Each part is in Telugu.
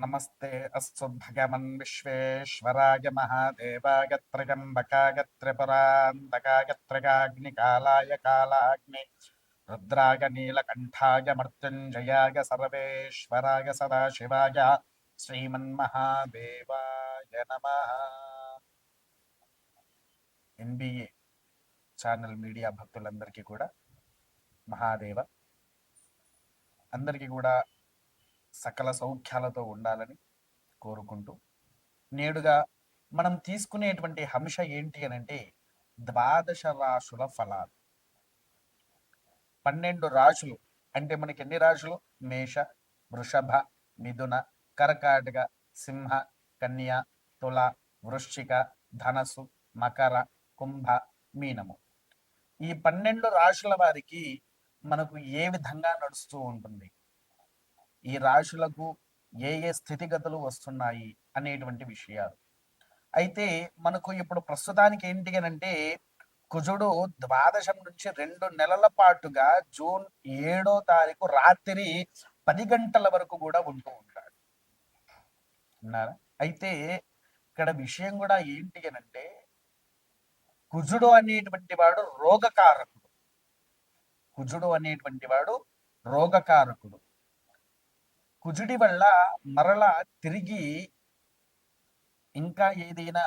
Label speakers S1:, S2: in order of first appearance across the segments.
S1: నమస్తే అస్సు భగవన్ విశ్వేశ్వరాయ మహాదేవాయ త్రయంబకాయ త్రిపురాంతకాయ త్రిగాగ్నికాలాయ కాలాగ్ని రుద్రాయ నీలకంఠాయ మృత్యుంజయాయ సర్వేశ్వరాయ సదాశివాయ శ్రీమన్మహాదేవాయ నమ ఎన్బిఏ ఛానల్ మీడియా భక్తులందరికీ కూడా మహాదేవ అందరికీ కూడా సకల సౌఖ్యాలతో ఉండాలని కోరుకుంటూ నేడుగా మనం తీసుకునేటువంటి అంశ ఏంటి అని అంటే ద్వాదశ రాశుల ఫలాలు. పన్నెండు రాశులు అంటే మనకి ఎన్ని రాశులు? మేష వృషభ మిథున కర్కాటక సింహ కన్య తుల వృశ్చిక ధనస్సు మకర కుంభ మీనము. ఈ పన్నెండు రాశుల వారికి మనకు ఏ విధంగా నడుస్తూ ఉంటుంది? ఈ రాశులకు ఏ ఏ స్థితిగతులు వస్తున్నాయి అనేటువంటి విషయాలు. అయితే మనకు ఇప్పుడు ప్రస్తుతానికి ఏంటి అని అంటే కుజుడు ద్వాదశం నుంచి రెండు నెలల పాటుగా జూన్ ఏడో తారీఖు రాత్రి పది గంటల వరకు కూడా ఉంటూ ఉంటాడు. అన్నారా అయితే ఇక్కడ విషయం కూడా ఏంటి అని అంటే కుజుడు అనేటువంటి వాడు రోగకారకుడు. కుజుడు అనేటువంటి వాడు రోగకారకుడు. కుజుడి వల్ల మరల తిరిగి ఇంకా ఏదైనా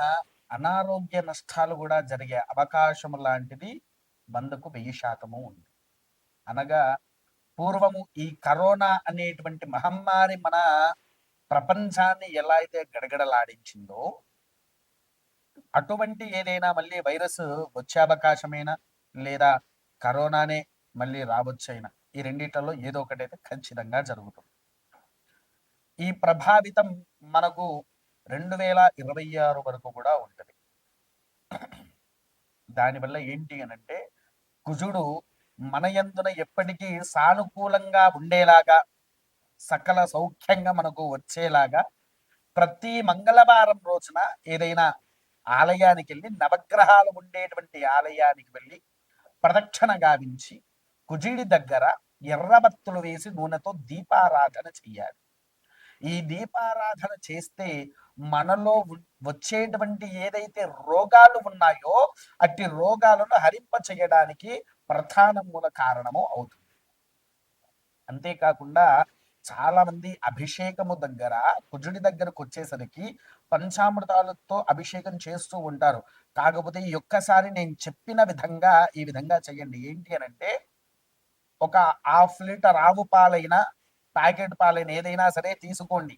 S1: అనారోగ్య నష్టాలు కూడా జరిగే అవకాశం లాంటిది వందకు వెయ్యి శాతము ఉంది. అనగా పూర్వము ఈ కరోనా అనేటువంటి మహమ్మారి మన ప్రపంచాన్ని ఎలా అయితే గడగడలాడించిందో అటువంటి ఏదైనా మళ్ళీ వైరస్ వచ్చే అవకాశమైనా లేదా కరోనానే మళ్ళీ రావచ్చైనా ఈ రెండిట్లలో ఏదో ఒకటైతే ఖచ్చితంగా జరుగుతుంది. ఈ ప్రభావితం మనకు రెండు వేల ఇరవై ఆరు వరకు కూడా ఉంటుంది. దానివల్ల ఏంటి అని అంటే కుజుడు మన యందున ఎప్పటికీ సానుకూలంగా ఉండేలాగా సకల సౌఖ్యంగా మనకు వచ్చేలాగా ప్రతి మంగళవారం రోజున ఏదైనా ఆలయానికి వెళ్ళి నవగ్రహాలు ఉండేటువంటి ఆలయానికి వెళ్ళి ప్రదక్షిణ గావించి కుజుడి దగ్గర ఎర్రబత్తులు వేసి నూనెతో దీపారాధన చెయ్యాలి. ఈ దీపారాధన చేస్తే మనలో వచ్చేటువంటి ఏదైతే రోగాలు ఉన్నాయో అట్టి రోగాలను హరింప చేయడానికి ప్రధాన మూల కారణము అవుతుంది. అంతేకాకుండా చాలా మంది అభిషేకము దగ్గర కుజుడి దగ్గరకు వచ్చేసరికి పంచామృతాలతో అభిషేకం చేస్తూ ఉంటారు. కాకపోతే ఈ ఒక్కసారి నేను చెప్పిన విధంగా ఈ విధంగా చేయండి. ఏంటి అని అంటే ఒక హాఫ్ లీటర్ ఆవు పాలైనా ప్యాకెట్ పాలైన ఏదైనా సరే తీసుకోండి.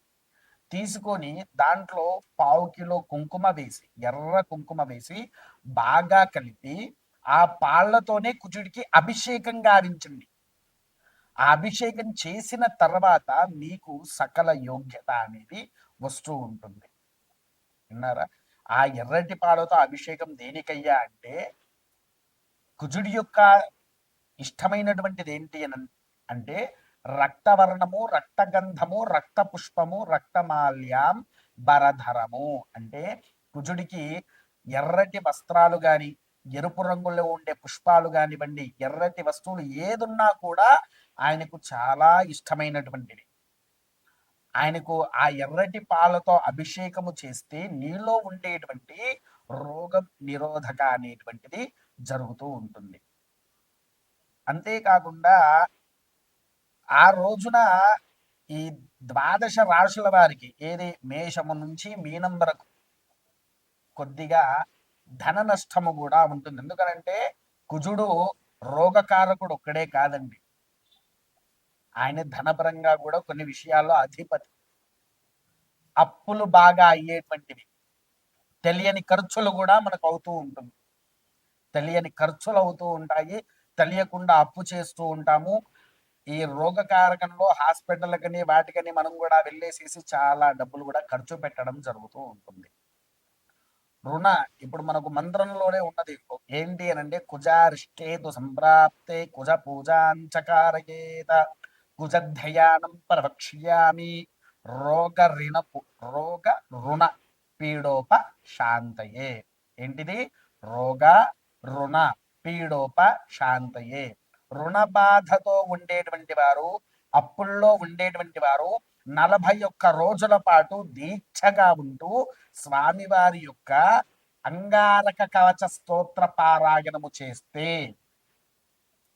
S1: తీసుకొని దాంట్లో పావు కిలో కుంకుమ వేసి ఎర్ర కుంకుమ వేసి బాగా కలిపి ఆ పాళ్ళతోనే కుజుడికి అభిషేకం గావించండి. ఆ అభిషేకం చేసిన తర్వాత మీకు సకల యోగ్యత అనేది వస్తూ ఉంటుంది. విన్నారా? ఆ ఎర్రటి పాలతో అభిషేకం దేనికయ్యా అంటే కుజుడి యొక్క ఇష్టమైనటువంటిది ఏంటి అని అంటే రక్తవర్ణము రక్తగంధము రక్త పుష్పము రక్తమాల్యాం బరధరము అంటే కుజుడికి ఎర్రటి వస్త్రాలు గాని ఎరుపు రంగులో ఉండే పుష్పాలు కానివ్వండి ఎర్రటి వస్తువులు ఏదున్నా కూడా ఆయనకు చాలా ఇష్టమైనటువంటిది. ఆయనకు ఆ ఎర్రటి పాలతో అభిషేకము చేస్తే నీలో ఉండేటువంటి రోగం నిరోధక అనేటువంటిది జరుగుతూ ఉంటుంది. అంతేకాకుండా ఆ రోజున ఈ ద్వాదశ రాశుల వారికి ఏది మేషము నుంచి మీనం వరకు కొద్దిగా ధన నష్టము కూడా ఉంటుంది. ఎందుకనంటే కుజుడు రోగకారకుడు ఒక్కడే కాదండి. ఆయన ధనపరంగా కూడా కొన్ని విషయాల్లో అధిపతి. అప్పులు బాగా అయ్యేటువంటివి. తెలియని ఖర్చులు కూడా మనకు అవుతూ ఉంటుంది. తెలియని ఖర్చులు అవుతూ ఉంటాయి. తెలియకుండా అప్పు చేస్తూ ఉంటాము. ఈ రోగకారకంలో హాస్పిటల్కని వాటికని మనం కూడా వెళ్ళేసేసి చాలా డబ్బులు కూడా ఖర్చు పెట్టడం జరుగుతూ ఉంటుంది. రుణ ఇప్పుడు మనకు మంత్రంలోనే ఉన్నది. ఏంటి అని అంటే కుజారిష్టేతు సంప్రాప్తే కుజ పూజాంచకారయేత కుజధ్యయానం ప్రవక్ష్యామి రోగ రిణపు రోగ రుణ పీడోప శాంతయే. ఏంటిది? రోగ రుణ పీడోప శాంతయే. రుణ బాధతో ఉండేటువంటి వారు అప్పుల్లో ఉండేటువంటి వారు నలభై ఒక్క రోజుల పాటు దీక్షగా ఉంటూ స్వామివారి యొక్క అంగారక కవచ స్తోత్ర పారాయణము చేస్తే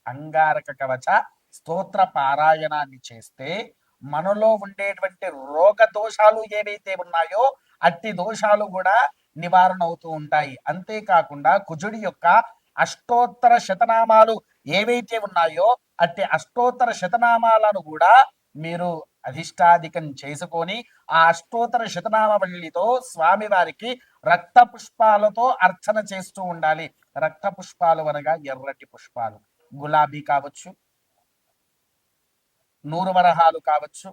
S1: అంగారక కవచ స్తోత్ర పారాయణాన్ని చేస్తే మనలో ఉండేటువంటి రోగ దోషాలు ఏవైతే ఉన్నాయో అట్టి దోషాలు కూడా నివారణ అవుతూ ఉంటాయి. అంతేకాకుండా కుజుడి యొక్క అష్టోత్తర శతనామాలు ఏవైతే ఉన్నాయో అట్టి అష్టోత్తర శతనామాలను కూడా మీరు అధిష్టాధికం చేసుకొని ఆ అష్టోత్తర శతనామవల్లితో స్వామివారికి రక్త పుష్పాలతో అర్చన చేస్తూ ఉండాలి. రక్త పుష్పాలు అనగా ఎర్రటి పుష్పాలు. గులాబీ కావచ్చు నూరు వరహాలు కావచ్చు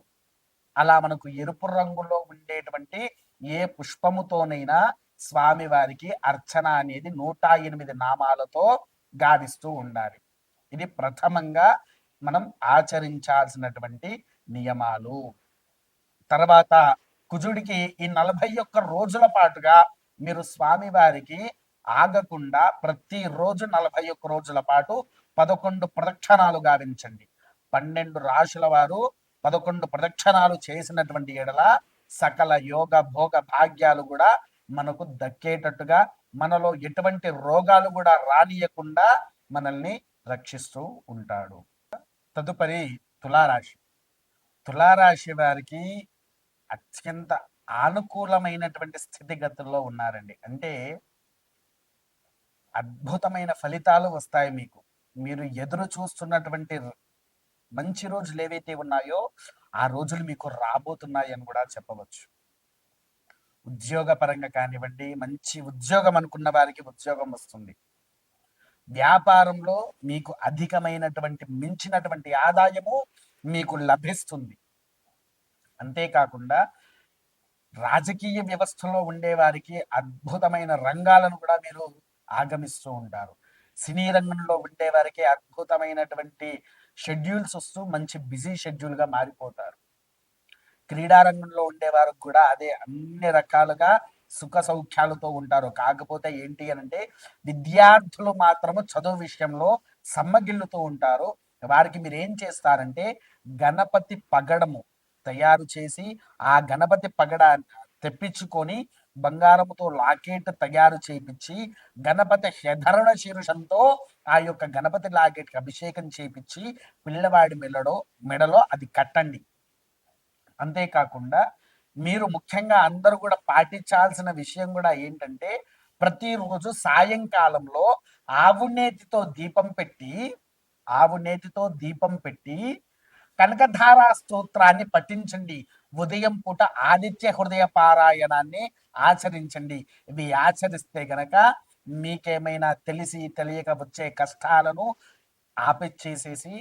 S1: అలా మనకు ఎరుపు రంగులో ఉండేటువంటి ఏ పుష్పముతోనైనా స్వామివారికి అర్చన అనేది నూట ఎనిమిది నామాలతో గావిస్తూ ఉండాలి. ఇది ప్రథమంగా మనం ఆచరించాల్సినటువంటి నియమాలు. తర్వాత కుజుడికి ఈ నలభై ఒక్క రోజుల పాటుగా మీరు స్వామివారికి ఆగకుండా ప్రతిరోజు నలభై ఒక్క రోజుల పాటు పదకొండు ప్రదక్షిణాలు గావించండి. పన్నెండు రాశుల వారు పదకొండు ప్రదక్షిణాలు చేసినటువంటి ఎడల సకల యోగ భోగ భాగ్యాలు కూడా మనకు దక్కేటట్టుగా మనలో ఎటువంటి రోగాలు కూడా రానియకుండా మనల్ని రక్షిస్తూ ఉంటాడు. తదుపరి తులారాశి. తులారాశి వారికి అత్యంత అనుకూలమైనటువంటి స్థితిగతుల్లో ఉన్నారండి. అంటే అద్భుతమైన ఫలితాలు వస్తాయి మీకు. మీరు ఎదురు చూస్తున్నటువంటి మంచి రోజులు ఏవైతే ఉన్నాయో ఆ రోజులు మీకు రాబోతున్నాయి అని కూడా చెప్పవచ్చు. ఉద్యోగపరంగా కానివ్వండి మంచి ఉద్యోగం అనుకున్న వారికి ఉద్యోగం వస్తుంది. వ్యాపారంలో మీకు అధికమైనటువంటి మించినటువంటి ఆదాయము మీకు లభిస్తుంది. అంతేకాకుండా రాజకీయ వ్యవస్థలో ఉండే వారికి అద్భుతమైన రంగాలను కూడా మీరు ఆగమిస్తూ ఉంటారు. సినీ రంగంలో ఉండే వారికి అద్భుతమైనటువంటి షెడ్యూల్స్ వస్తూ మంచి బిజీ షెడ్యూల్గా మారిపోతారు. క్రీడారంగంలో ఉండేవారికి కూడా అదే అన్ని రకాలుగా సుఖ సౌఖ్యాలతో ఉంటారు. కాకపోతే ఏంటి అని అంటే విద్యార్థులు మాత్రము చదువు విషయంలో సమ్మగిల్లుతూ ఉంటారు. వారికి మీరు ఏం చేస్తారంటే గణపతి పగడము తయారు చేసి ఆ గణపతి పగడ తెప్పించుకొని బంగారముతో లాకెట్ తయారు చేపించి గణపతి హెధరణ శీర్షంతో ఆ యొక్క గణపతి లాకెట్కి అభిషేకం చేపించి పిల్లవాడి మెడలో మెడలో అది కట్టండి. అంతేకాకుండా మీరు ముఖ్యంగా అందరూ కూడా పాటించాల్సిన విషయం కూడా ఏంటంటే ప్రతిరోజు సాయంకాలంలో ఆవు నేతితో దీపం పెట్టి ఆవు నేతితో దీపం పెట్టి కనకధారా స్తోత్రాన్ని పఠించండి. ఉదయం పూట ఆదిత్య హృదయ పారాయణాన్ని ఆచరించండి. ఇవి ఆచరిస్తే గనక మీకేమైనా తెలిసి తెలియక వచ్చే కష్టాలను ఆపిచ్చేసేసి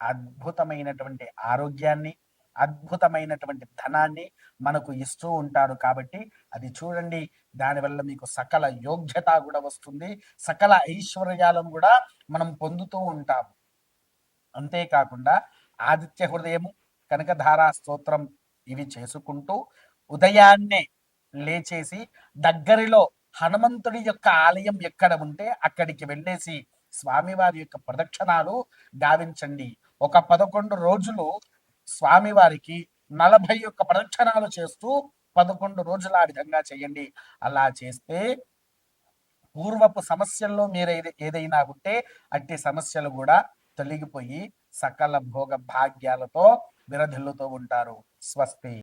S1: అద్భుతమైనటువంటి ఆరోగ్యాన్ని అద్భుతమైనటువంటి ధనాన్ని మనకు ఇస్తూ ఉంటారు కాబట్టి అది చూడండి దానివల్ల మీకు సకల యోగ్యత కూడా వస్తుంది సకల ఐశ్వర్యాలను కూడా మనం పొందుతూ ఉంటాము. అంతేకాకుండా ఆదిత్య హృదయము కనకధారా స్తోత్రం ఇవి చేసుకుంటూ ఉదయాన్నే లేచేసి దగ్గరలో హనుమంతుడి యొక్క ఆలయం ఎక్కడ ఉంటే అక్కడికి వెళ్ళేసి స్వామివారి యొక్క ప్రదక్షిణాలు గావించండి. ఒక పదకొండు రోజులు స్వామివారికి నలభై ఒక్క ప్రదక్షిణాలు చేస్తూ పదకొండు రోజులు ఆ విధంగా చేయండి. అలా చేస్తే పూర్వపు సమస్యల్లో మీరు ఏదైనా ఉంటే అట్టి సమస్యలు కూడా తొలగిపోయి సకల భోగ భాగ్యాలతో విరధిల్లుతూ ఉంటారు. స్వస్తి.